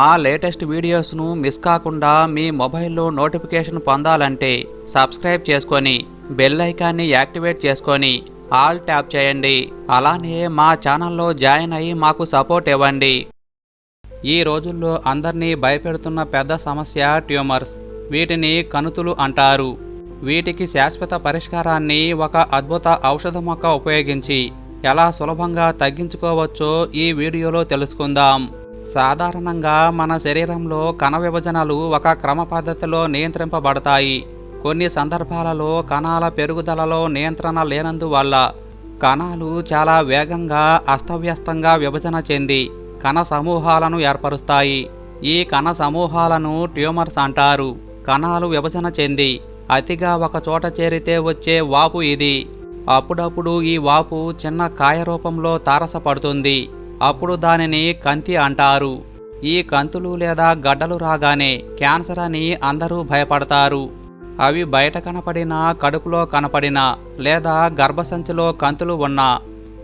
మా latest వీడియోస్ను miss కాకుండా మీ మొబైల్లో నోటిఫికేషన్ పొందాలంటే సబ్స్క్రైబ్ చేసుకొని బెల్ ఐకాన్ని యాక్టివేట్ చేసుకొని ఆల్ ట్యాప్ చేయండి. అలానే మా ఛానల్లో జాయిన్ అయ్యి మాకు సపోర్ట్ ఇవ్వండి. ఈ రోజుల్లో అందరినీ భయపెడుతున్న పెద్ద సమస్య ట్యూమర్స్. వీటిని కణుతులు అంటారు. వీటికి శాశ్వత పరిష్కారాన్ని ఒక అద్భుత ఔషధ మొక్క ఉపయోగించి ఎలా సులభంగా తగ్గించుకోవచ్చో ఈ వీడియోలో తెలుసుకుందాం. సాధారణంగా మన శరీరంలో కణ విభజనలు ఒక క్రమ పద్ధతిలో నియంత్రింపబడతాయి. కొన్ని సందర్భాలలో కణాల పెరుగుదలలో నియంత్రణ లేనందువల్ల కణాలు చాలా వేగంగా అస్తవ్యస్తంగా విభజన చెంది కణ సమూహాలను ఏర్పరుస్తాయి. ఈ కణ సమూహాలను ట్యూమర్స్ అంటారు. కణాలు విభజన చెంది అతిగా ఒక చోట చేరితే వచ్చే వాపు ఇది. అప్పుడప్పుడు ఈ వాపు చిన్న కాయ రూపంలో తారసపడుతుంది. అప్పుడు దానిని కంతి అంటారు. ఈ కంతులు లేదా గడ్డలు రాగానే క్యాన్సర్ అని అందరూ భయపడతారు. అవి బయట కనపడినా కడుపులో కనపడినా లేదా గర్భసంచిలో కంతులు ఉన్నా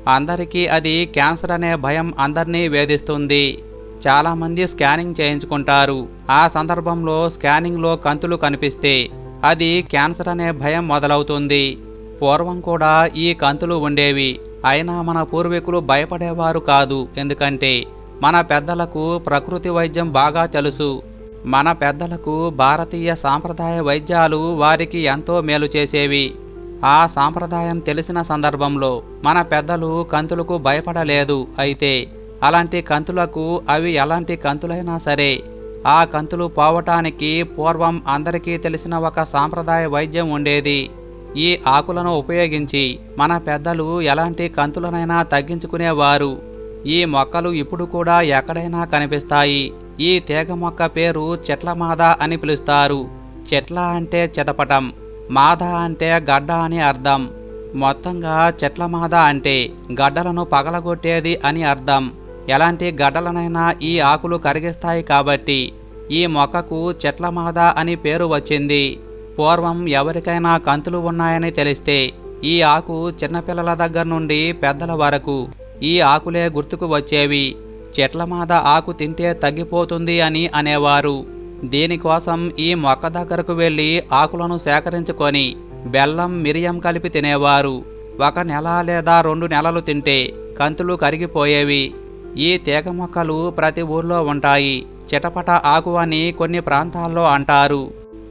అందరికీ అది క్యాన్సర్ అనే భయం అందరినీ వేధిస్తుంది. చాలామంది స్కానింగ్ చేయించుకుంటారు. ఆ సందర్భంలో స్కానింగ్లో కంతులు కనిపిస్తే అది క్యాన్సర్ అనే భయం మొదలవుతుంది. పూర్వం కూడా ఈ కంతులు ఉండేవి. అయినా మన పూర్వీకులు భయపడేవారు కాదు. ఎందుకంటే మన పెద్దలకు ప్రకృతి వైద్యం బాగా తెలుసు. మన పెద్దలకు భారతీయ సాంప్రదాయ వైద్యాలు వారికి ఎంతో మేలు చేసేవి. ఆ సాంప్రదాయం తెలిసిన సందర్భంలో మన పెద్దలు కంతులకు భయపడలేదు. అయితే అలాంటి కంతులకు అవి ఎలాంటి కంతులైనా సరే ఆ కంతులు పోవటానికి పూర్వం అందరికీ తెలిసిన ఒక సాంప్రదాయ వైద్యం ఉండేది. ఈ ఆకులను ఉపయోగించి మన పెద్దలు ఎలాంటి కంతులనైనా తగ్గించుకునేవారు. ఈ మొక్కలు ఇప్పుడు కూడా ఎక్కడైనా కనిపిస్తాయి. ఈ తీగ మొక్క పేరు చెట్ల మాద అని పిలుస్తారు. చెట్ల అంటే చెదపటం మాద అంటే గడ్డ అని అర్థం. మొత్తంగా చెట్ల మాద అంటే గడ్డలను పగలగొట్టేది అని అర్థం. ఎలాంటి గడ్డలనైనా ఈ ఆకులు కరిగిస్తాయి కాబట్టి ఈ మొక్కకు చెట్ల మాద అని పేరు వచ్చింది. పూర్వం ఎవరికైనా కంతులు ఉన్నాయని తెలిస్తే ఈ ఆకు చిన్నపిల్లల దగ్గర నుండి పెద్దల వరకు. ఈ ఆకులే గుర్తుకు వచ్చేవి. చెట్ల మాద ఆకు తింటే తగ్గిపోతుంది అని అనేవారు. దీనికోసం ఈ మొక్క దగ్గరకు వెళ్ళి ఆకులను సేకరించుకొని బెల్లం మిరియం కలిపి తినేవారు. ఒక నెల లేదా రెండు నెలలు తింటే కంతులు కరిగిపోయేవి. ఈ తీగ మొక్కలు ప్రతి ఊర్లో ఉంటాయి. చిటపట ఆకు అని కొన్ని ప్రాంతాల్లో అంటారు.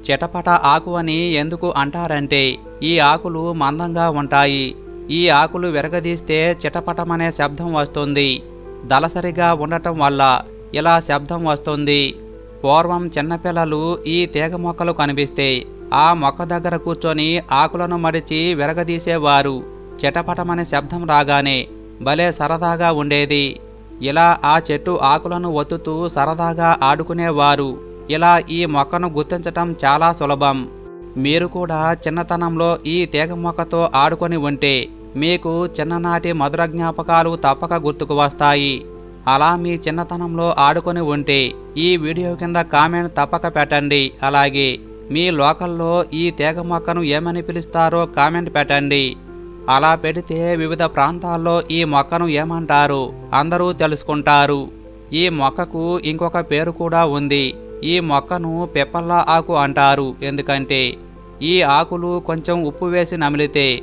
చిటపట ఆకు అని ఎందుకు అంటారంటే ఈ ఆకులు మందంగా ఉంటాయి. ఈ ఆకులు విరగదీస్తే చిటపటమనే శబ్దం వస్తుంది. దలసరిగా ఉండటం వల్ల ఇలా శబ్దం వస్తుంది. పూర్వం చిన్నపిల్లలు ఈ తీగ మొక్కలు కనిపిస్తే ఆ మొక్క దగ్గర కూర్చొని ఆకులను మడిచి విరగదీసేవారు. చిటపటమనే శబ్దం రాగానే భలే సరదాగా ఉండేది. ఇలా ఆ చెట్టు ఆకులను ఒత్తుతూ సరదాగా ఆడుకునేవారు. ఇలా ఈ మొక్కను గుర్తించటం చాలా సులభం. మీరు కూడా చిన్నతనంలో ఈ తీగ మొక్కతో ఆడుకొని ఉంటే మీకు చిన్ననాటి మధుర జ్ఞాపకాలు తప్పక గుర్తుకు వస్తాయి. అలా మీ చిన్నతనంలో ఆడుకొని ఉంటే ఈ వీడియో కింద కామెంట్ తప్పక పెట్టండి. అలాగే మీ లోకల్లో ఈ తీగ మొక్కను ఏమని పిలుస్తారో కామెంట్ పెట్టండి. అలా పెడితే వివిధ ప్రాంతాల్లో ఈ మొక్కను ఏమంటారు? అందరూ తెలుసుకుంటారు. ఈ మొక్కకు ఇంకొక పేరు కూడా ఉంది. ఈ మొక్కను పెప్పల్లా ఆకు అంటారు. ఎందుకంటే ఈ ఆకులు కొంచెం ఉప్పు వేసి నమిలితే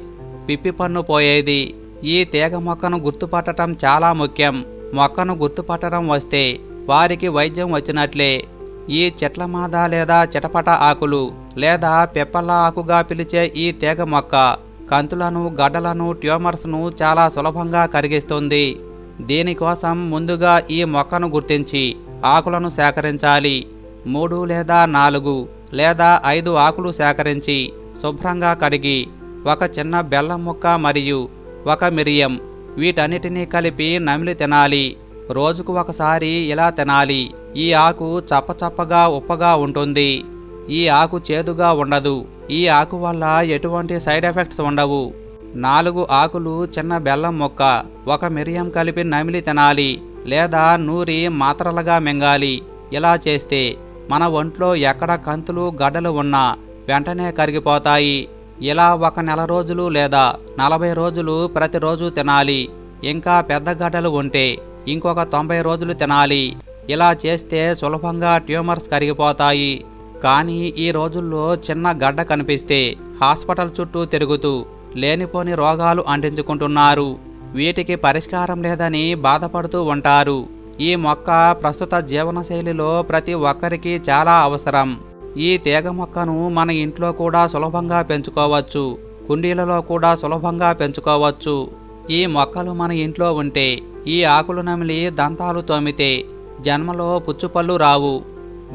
పిప్పి పన్ను పోయేది. ఈ తీగ మొక్కను గుర్తుపట్టడం చాలా ముఖ్యం. మొక్కను గుర్తుపట్టడం వస్తే వారికి వైద్యం వచ్చినట్లే. ఈ చెట్ల మాద లేదా చిటపట ఆకులు లేదా పెప్పల ఆకుగా పిలిచే ఈ తీగ మొక్క కంతులను గడ్డలను ట్యూమర్స్ను చాలా సులభంగా కరిగిస్తుంది. దీనికోసం ముందుగా ఈ మొక్కను గుర్తించి ఆకులను సేకరించాలి. మూడు లేదా నాలుగు లేదా ఐదు ఆకులు సేకరించి శుభ్రంగా కడిగి ఒక చిన్న బెల్లం ముక్క మరియు ఒక మిరియం వీటన్నిటినీ కలిపి నమిలి తినాలి. రోజుకు ఒకసారి ఇలా తినాలి. ఈ ఆకు చప్పచప్పగా ఉప్పగా ఉంటుంది. ఈ ఆకు చేదుగా ఉండదు. ఈ ఆకు వల్ల ఎటువంటి సైడ్ ఎఫెక్ట్స్ ఉండవు. నాలుగు ఆకులు చిన్న బెల్లం ముక్క ఒక మిరియం కలిపి నమిలి తినాలి లేదా నూరి మాత్రలుగా మింగాలి. ఇలా చేస్తే మన ఒంట్లో ఎక్కడ కంతులు గడ్డలు ఉన్నా వెంటనే కరిగిపోతాయి. ఇలా ఒక నెల రోజులు లేదా నలభై రోజులు ప్రతిరోజు తినాలి. ఇంకా పెద్ద గడ్డలు ఉంటే ఇంకొక తొంభై రోజులు తినాలి. ఇలా చేస్తే సులభంగా ట్యూమర్స్ కరిగిపోతాయి. కానీ ఈ రోజుల్లో చిన్న గడ్డ కనిపిస్తే హాస్పిటల్ చుట్టూ తిరుగుతూ లేనిపోని రోగాలు అంటించుకుంటున్నారు. వీటికి పరిష్కారం లేదని బాధపడుతూ ఉంటారు. ఈ మొక్క ప్రస్తుత జీవనశైలిలో ప్రతి ఒక్కరికి చాలా అవసరం. ఈ తీగ మొక్కను మన ఇంట్లో కూడా సులభంగా పెంచుకోవచ్చు. కుండీలలో కూడా సులభంగా పెంచుకోవచ్చు. ఈ మొక్కలు మన ఇంట్లో ఉంటే ఈ ఆకులు నమిలి దంతాలు తోమితే జన్మలో పుచ్చుపళ్ళు రావు.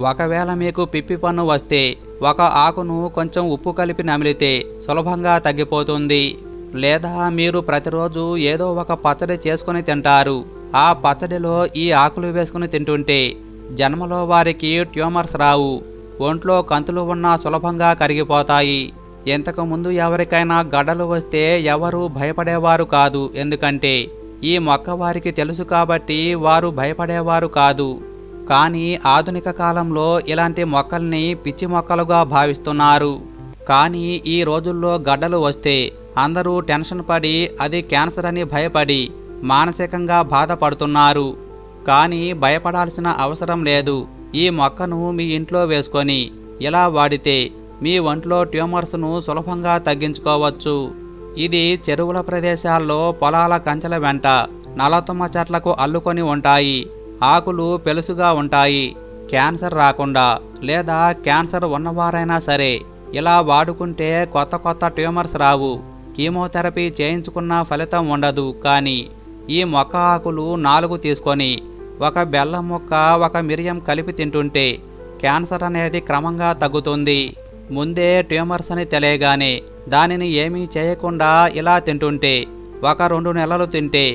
ఒకవేళ మీకు పిప్పి పన్ను వస్తే ఒక ఆకును కొంచెం ఉప్పు కలిపి నమిలితే సులభంగా తగ్గిపోతుంది. లేదా మీరు ప్రతిరోజు ఏదో ఒక పచ్చడి చేసుకుని తింటారు. ఆ పచ్చడిలో ఈ ఆకులు వేసుకుని తింటుంటే జన్మలో వారికి ట్యూమర్స్ రావు. ఒంట్లో కంతులు ఉన్నా సులభంగా కరిగిపోతాయి. ఇంతకుముందు ఎవరికైనా గడ్డలు వస్తే ఎవరు భయపడేవారు కాదు. ఎందుకంటే ఈ మొక్క వారికి తెలుసు కాబట్టి వారు భయపడేవారు కాదు. కానీ ఆధునిక కాలంలో ఇలాంటి మొక్కల్ని పిచ్చి మొక్కలుగా భావిస్తున్నారు. కానీ ఈ రోజుల్లో గడ్డలు వస్తే అందరూ టెన్షన్ పడి అది క్యాన్సర్ అని భయపడి మానసికంగా బాధపడుతున్నారు. కానీ భయపడాల్సిన అవసరం లేదు. ఈ మొక్కను మీ ఇంట్లో వేసుకొని ఇలా వాడితే మీ ఒంట్లో ట్యూమర్స్ను సులభంగా తగ్గించుకోవచ్చు. ఇది చెరువుల ప్రదేశాల్లో పొలాల కంచెల వెంట నలతుమ్మ చెట్లకు అల్లుకొని ఉంటాయి. ఆకులు పెలుసుగా ఉంటాయి. క్యాన్సర్ రాకుండా లేదా క్యాన్సర్ ఉన్నవారైనా సరే ఇలా వాడుకుంటే కొత్త కొత్త ట్యూమర్స్ రావు. కీమోథెరపీ చేయించుకున్న ఫలితం ఉండదు. కానీ ఈ మొక్క ఆకులు నాలుగు తీసుకొని ఒక బెల్లం ముక్క ఒక మిరియం కలిపి తింటుంటే క్యాన్సర్ అనేది క్రమంగా తగ్గుతుంది. ముందే ట్యూమర్స్ అని తెలియగానే దానిని ఏమీ చేయకుండా ఇలా తింటుంటే ఒక రెండు నెలలు తింటే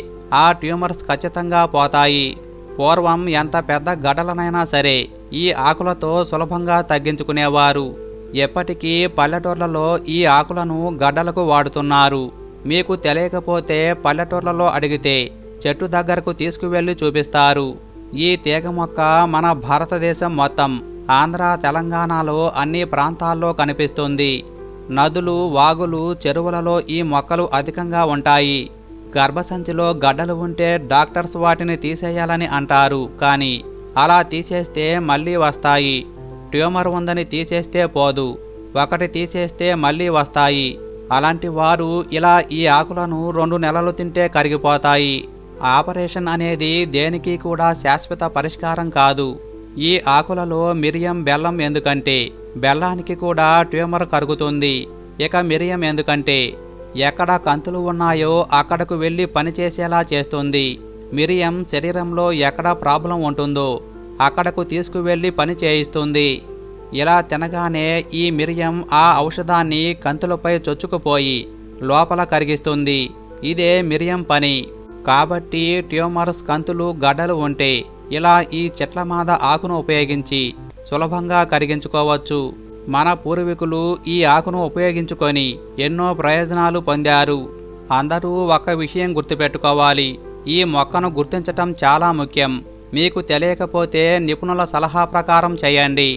ఆ ట్యూమర్స్ ఖచ్చితంగా పోతాయి. పూర్వం ఎంత పెద్ద గడలనైనా సరే ఈ ఆకులతో సులభంగా తగ్గించుకునేవారు. ఎప్పటికీ పల్లెటూర్లలో ఈ ఆకులను గడ్డలకు వాడుతున్నారు. మీకు తెలియకపోతే పల్లెటూర్లలో అడిగితే చెట్టు దగ్గరకు తీసుకువెళ్ళి చూపిస్తారు. ఈ తీగ మొక్క మన భారతదేశం మొత్తం ఆంధ్ర తెలంగాణలో అన్ని ప్రాంతాల్లో కనిపిస్తుంది. నదులు వాగులు చెరువులలో ఈ మొక్కలు అధికంగా ఉంటాయి. గర్భసంచిలో గడ్డలు ఉంటే డాక్టర్స్ వాటిని తీసేయాలని అంటారు కానీ అలా తీసేస్తే మళ్ళీ వస్తాయి. ట్యూమర్ ఉందని తీసేస్తే పోదు ఒకటి తీసేస్తే మళ్ళీ వస్తాయి. అలాంటి వారు ఇలా ఈ ఆకులను రెండు నెలలు తింటే కరిగిపోతాయి. ఆపరేషన్ అనేది దేనికి కూడా శాశ్వత పరిష్కారం కాదు. ఈ ఆకులలో మిరియం బెల్లం ఎందుకంటే? బెల్లానికి కూడా ట్యూమర్ కరుగుతుంది. ఇక మిరియం ఎందుకంటే? ఎక్కడ కంతులు ఉన్నాయో అక్కడకు వెళ్ళి పనిచేసేలా చేస్తుంది. మిరియం శరీరంలో ఎక్కడ ప్రాబ్లం ఉంటుందో అక్కడకు తీసుకువెళ్ళి పని చేయిస్తుంది. ఇలా తినగానే ఈ మిరియం ఆ ఔషధాన్ని కంతులపై చొచ్చుకుపోయి లోపల కరిగిస్తుంది. ఇదే మిరియం పని. కాబట్టి ట్యూమర్స్ కంతులు గడ్డలు ఉంటే ఇలా ఈ చెట్లమాద ఆకును ఉపయోగించి సులభంగా కరిగించుకోవచ్చు. మన పూర్వీకులు ఈ ఆకును ఉపయోగించుకొని ఎన్నో ప్రయోజనాలు పొందారు. అందరూ ఒక విషయం గుర్తుపెట్టుకోవాలి. ఈ మొక్కను గుర్తించటం చాలా ముఖ్యం. మీకు తెలియకపోతే నిపుణుల సలహా ప్రకారం చేయండి.